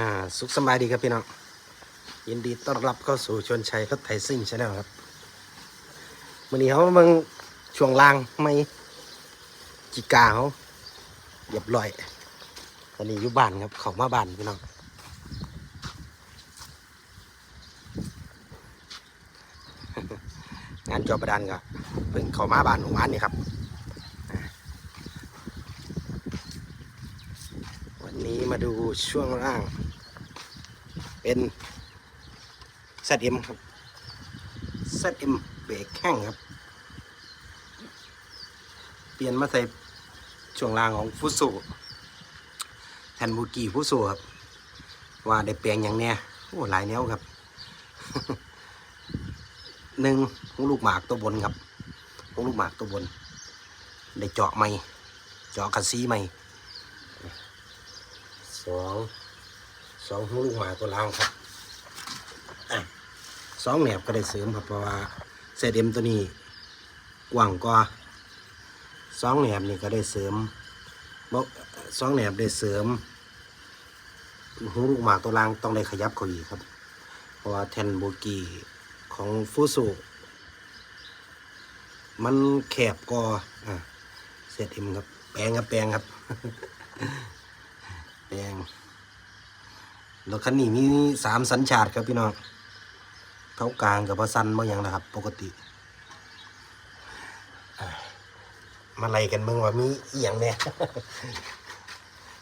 อ่าสุขสบายดีครับพี่น้องยินดีต้อนรับเข้าสู่ชวนชัยรถไถซิ่งชาแนลครับวันนี้เขาเบิ่งช่วงล่างไม่จิกาเขาเรียบร้อยตอนนี้อยู่บ้านครับเขามาบ้านพี่น้องงานจอประดานก็เพิ่งเขามาบ้านของบ้านนี่ครับวันนี้มาดูช่วงล่าง เป็น ZM ครับ ZM เบรกแข้งครับ เปลี่ยนมาใส่ช่วงล่างของฟุสุแทนบูกีฟุสุครับ ว่าได้เปลี่ยนอย่างเนี้ยโอ้หลายแนวครับหนึ่งหูลูกหมากตัวบนครับหูลูกหมากตัวบน ได้เจาะไม่ เจาะกระซีไม่สอง สองหูลูกหมาตัวล่างครับสองแหนบก็ได้เสริมครับเพราะว่าเซตเอ็มตัวนี้กว้างกว่าสองแหนบนี่ก็ได้เสริมบอกสองแหนบได้เสริมหูลูกหมากตัวล่างต้องได้ขยับเขาอีกครับ เพราะว่าแทนโบกีของฟูสุมันแคบกว่าอะเซตเอ็มครับ แปลงครับแปลงครับแดง รถคันนี้มีสามสัญชาติครับพี่น้องเขากลางกับพสันบางอย่างนะครับ ปกติมาไล่กันเมืองว่ามีอหย่างเนี่ย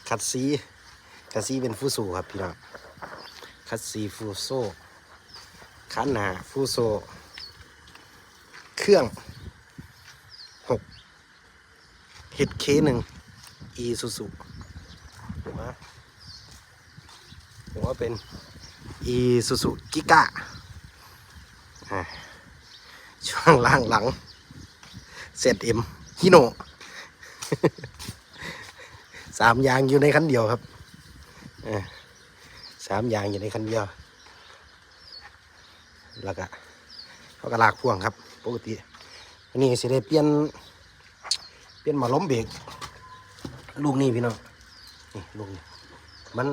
คัดซีคัดซีเป็นฟูโซครับพี่น้องคัดซีฟูโซคันหาฟูโซ เครื่องหกเฮดเคหนึ่งอีซูซูหั วหัวเป็นอีซูซูกิก้าช่วงล่างหลังเซตเอ็มฮิโนสามยางอยู่ในคันเดียวครับสามยางอยู่ในคันเดียว แล้วก็เขาก็ลากพ่วงครับ ปกติ อันนี้สิได้เปลี่ยน เปลี่ยนหมาล้มเบรกลูกนี้พี่น้อง นี่ลุงมัน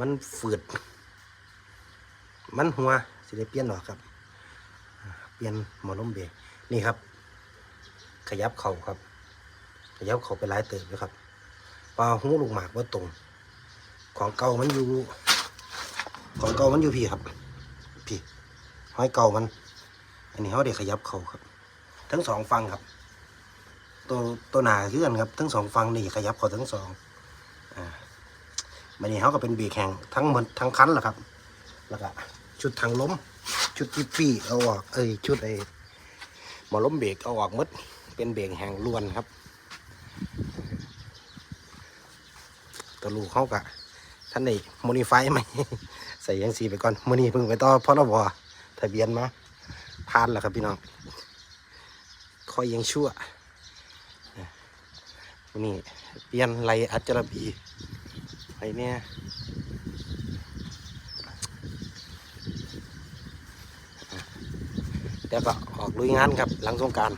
มันฝืด มันหัวสิได้เปลี่ยนหรอครับ เปลี่ยนหมอลมเบรกนี่ครับ ขยับเข่าครับ ขยับเข่าไปหลายเติบเลยครับปลาหูลูกหมากว่าตรง ของเก่ามันอยู่ ของเก่ามันอยู่พี่ครับพี่ห้อยเก่ามัน อันนี้เขาเด็กขยับเข่าครับ ทั้งสองฟังครับ ตัวตัวหนาคือกันครับ ทั้งสองฝั่งนี่ขยับเขาทั้งสองอ่า บันนี้เขาก็เป็นเบรกแข่งทั้งหมดทั้งคันแหละครับ แล้วก็ชุดทางล้ม ชุดจิปปี้เอาออกเอ้ยชุดไอ้หมอล้มเบรกเอาออกมดเป็นเบรกแห่งล้วนครับตัวลูกเขากะท่านได้โมดิฟายไหมใส่ยังสีไปก่อนมือนี้เพิ่งไปต่อพรบทะเบียนมาผ่านแล้วครับพี่น้องคอยยังชั่วนี่เปลี่ยนไหลอัจจระบี ไปเนี่ยแล้วก็ออกลุยงานครับ หลังสงการ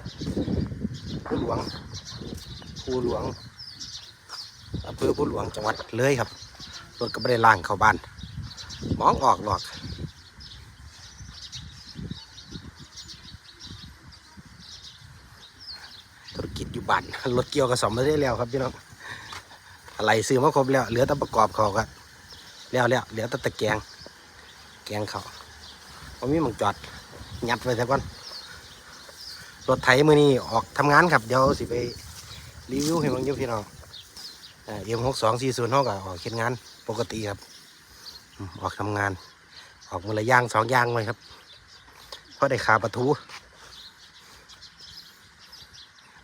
ผู้หลวงผู้หลวงอำเภอผู้หลวงจังหวัดเลยครับรถก็ไม่ได้ล่างเข้าบ้านมองออกหรอกธุรกิจอยู่บ้านรถเกี่ยวกับสมมาได้แล้วครับพี่น้อง อะไรซื้อมาครบแล้วเหลือแต่ประกอบเขากันแล้วแล้วเหลือแต่ตะแกงแกงเขาผมมีมังจอดยัดไว้แต่ก่อนรถไถมือนี้ออกทำงานครับเดี๋ยวสิไปรีวิวให้มึงยุพี่น้องเอ็มหกสองสี่ศูนย์ห้องก็ออกเข็นงานปกติครับ ออกทำงาน ออกมือละย่างสองย่างไว้ครับเพราะได้ขาประทู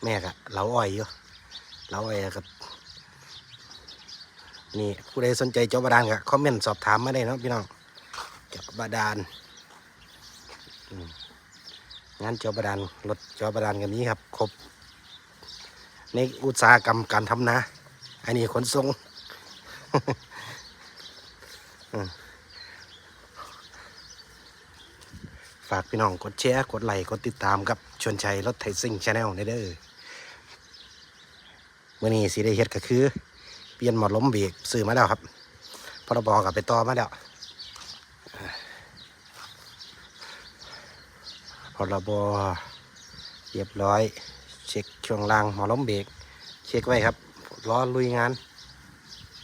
แม่กะเหลาอ้อยอยู่เหลาอ้อยกับ นี่ผู้ใดสนใจเจาะบาดาลก็คอมเมนต์สอบถามมาได้เนาะพี่น้องเจาะบาดาลอืมงานเจาะบาดาลรถเจาะบาดาลกันนี้ครับครบในอุตสาหกรรมการทำนาอันนี้ขนส่งฝากพี่น้องกดแชร์กดไลค์กดติดตามกับชวนชัยรถไถซิ่งชาแนลในเด้อมื่อนี้สีได้เฮ็ดก็คือ เปลี่ยนหมอล้มเบรกซื้อมาแล้วครับพรบกับไปต่อมาแล้วพรบเรียบร้อย เช็คช่วงล่างหมอล้มเบรกเช็คไว้ครับรอลุยงาน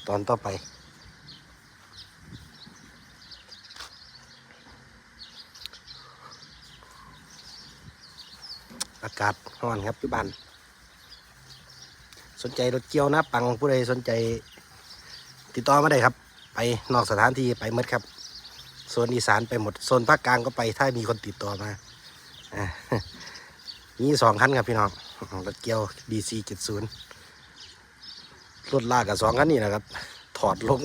ตอนต่อไปอากาศร้อนครับที่บ้าน สนใจรถเกี่ยวนะปังผู้ใดสนใจ ติดต่อมาได้ครับ ไปนอกสถานที่ไปหมดครับโซนอีสานไปหมดโซนภาคกลางก็ไปถ้ามีคนติดต่อมาอ่ามีสองคันครับพี่น้องรถเกี่ยว DC 70รถลากกับสองคันนี่นะครับ ถอดลง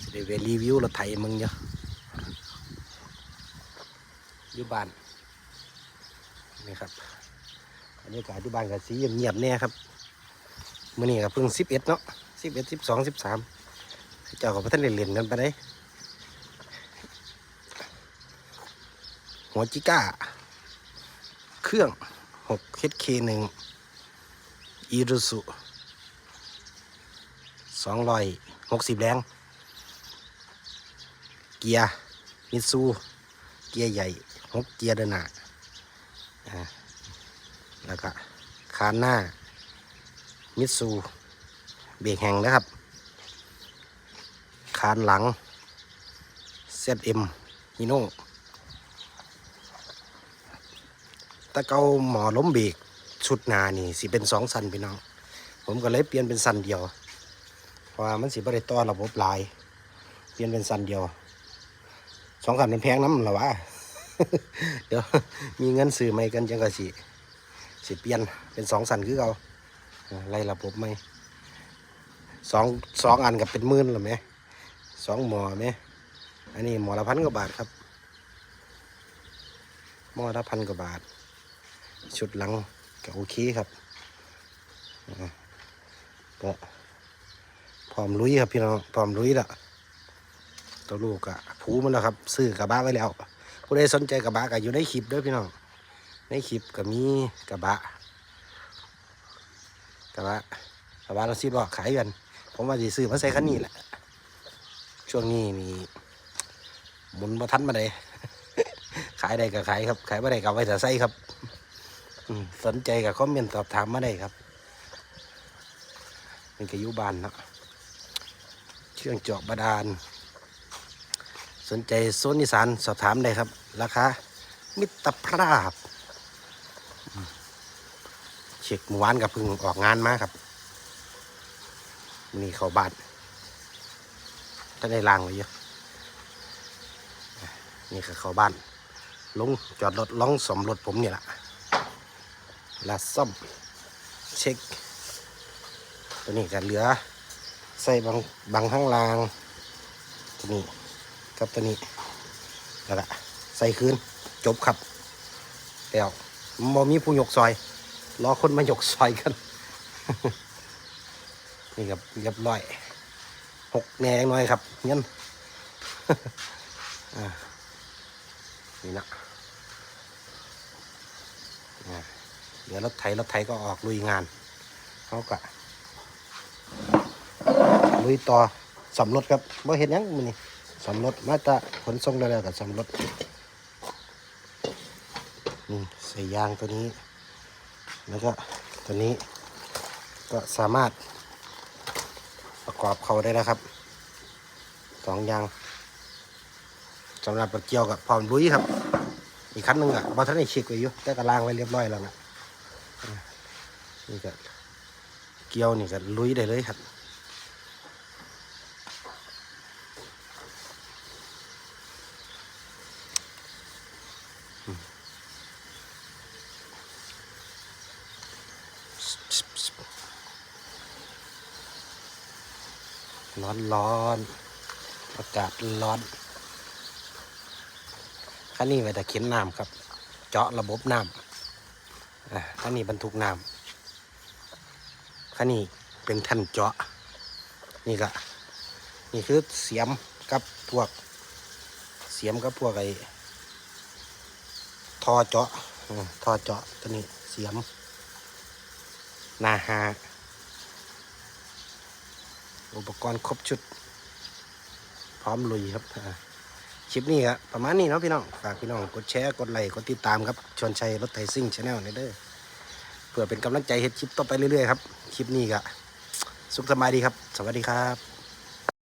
สิได้ไปรีวิวรถไถมึงเนาะอยู่บ้านนี่ครับ บรรยากาศที่บ้านกับสีเงียบๆเนี่ยครับมื่อนี้ก็เพิ่งสิบเอ็ดเนาะสิบเอ็ดสิบสองสิบสามเจ้ากับพระท่านได้เล่นกันไปได้หัวจิก้า เครื่องหก HK หนึ่งอีรุสุสองร้อยหกสิบแรงเกียร์มิตซูเกียร์ใหญ่หกเกียร์เดินหน้า แล้วก็คานหน้า มิตซูเบรกแห้งนะครับ คานหลัง ZM ฮิโน่ตะเกาหมอล้มเบรกชุดนานี่สิเป็นสองสันพี่น้อง ผมก็เลยเปลี่ยนเป็นสันเดียว เพราะมันสิบริต่อระบบลาย เปลี่ยนเป็นสันเดียว สองขันมันแพงน้ำหรอวะ เดี๋ยวมีเงินซื้อไม่กันจังกะสิ สิเปลี่ยนเป็นสองสันคือเขาอ่าไล่ระบบไหมสองสองอันกับเป็นหมื่นหรือไหมสองหมอไหมอันนี้หมอละพันกว่าบาทครับหมอละพันกว่าบาท ชุดหลังก็โอเคครับก็พร้อมลุยครับพี่น้องพร้อมลุยละตัวลูกอะผูมันแล้วครับ ซื้อกระบะไว้แล้วผู้ใดสนใจกระบะก็อยู่ในคลิปด้วยพี่น้อง ในคลิปก็มีกระบะ กระบะกระบะเราสิบล้อขายกัน ผมว่าสิซื้อมาใส่คันนี้แหละ ช่วงนี้นี่หมุนมาทันมาเลยขายได้ก็ขายครับ ขายไม่ได้ก็ไว้แต่ใส่ครับสนใจก็คอมเมนต์สอบถามมาได้ครับเป็นกยุบานเนาะเครื่องเจาะบาดาล สนใจโซนอีสานสอบถามได้ครับ ราคามิตรภาพ เช็คเมื่อวานกับพิ่งออกงานมาครับนี่เขาบ้านท่านได้ล่างไว้เยอะนี่คือเขาบ้าน ลงจอดรถล่องสมรถผมเนี่ยแหละแลาซ่อมเช็ค ตัวนี้ก็เหลือ ใส่บางบางข้างล่าง ตัวนี้กับตัวนี้แล้วก็ใส่คืนจบครับแล้วมอมีผู้ยกซอย รอคนมาหยกซอยกัน นี่ครับเรียบร้อยหกแหนงน้อยครับเงี้ยนี่นะเดี๋ยวรถไถรถไถก็ออกลุยงานเขาก็ลุยต่อสำรถครับบ่เห็นยังมันนี่สำรถมาตราขนส่งได้แล้วกับสำรถนี่ใส่ยางตัวนี้ แล้วก็ตัวนี้ก็สามารถประกอบเขาได้แล้วครับสองยางสำหรับเกี่ยวกับพร้อมลุยครับ อีกคันหนึ่งอะบอท่านได้เช็คไว้อยู่แต่ก็ล้างไว้เรียบร้อยแล้วนะนี่ก็เกี่ยวนี่ก็ลุยได้เลยครับ ร้อนร้อนอากาศร้อนคันนี้ไว้แต่เข็นน้ำครับ เจาะระบบน้ำคันนี้บรรทุกน้ำคันนี้เป็นท่านเจาะ นี่ก็นี่คือเสียมกับพวก เสียมกับพวกไอ้ท่อเจาะท่อเจาะตัวนี้เสียมนาหา อุปกรณ์ครบชุด พร้อมลุยครับคลิปนี้ครับประมาณนี้เนาะพี่น้อง ฝากพี่น้องกดแชร์ กดไลค์ กดติดตามครับชวนชัยรถไทซิ่งชาแนลนี่เด้อเพื่อเป็นกำลังใจเฮ็ดคลิปต่อไปเรื่อยๆครับ คลิปนี้ก็สุขสบายดีครับ สวัสดีครับ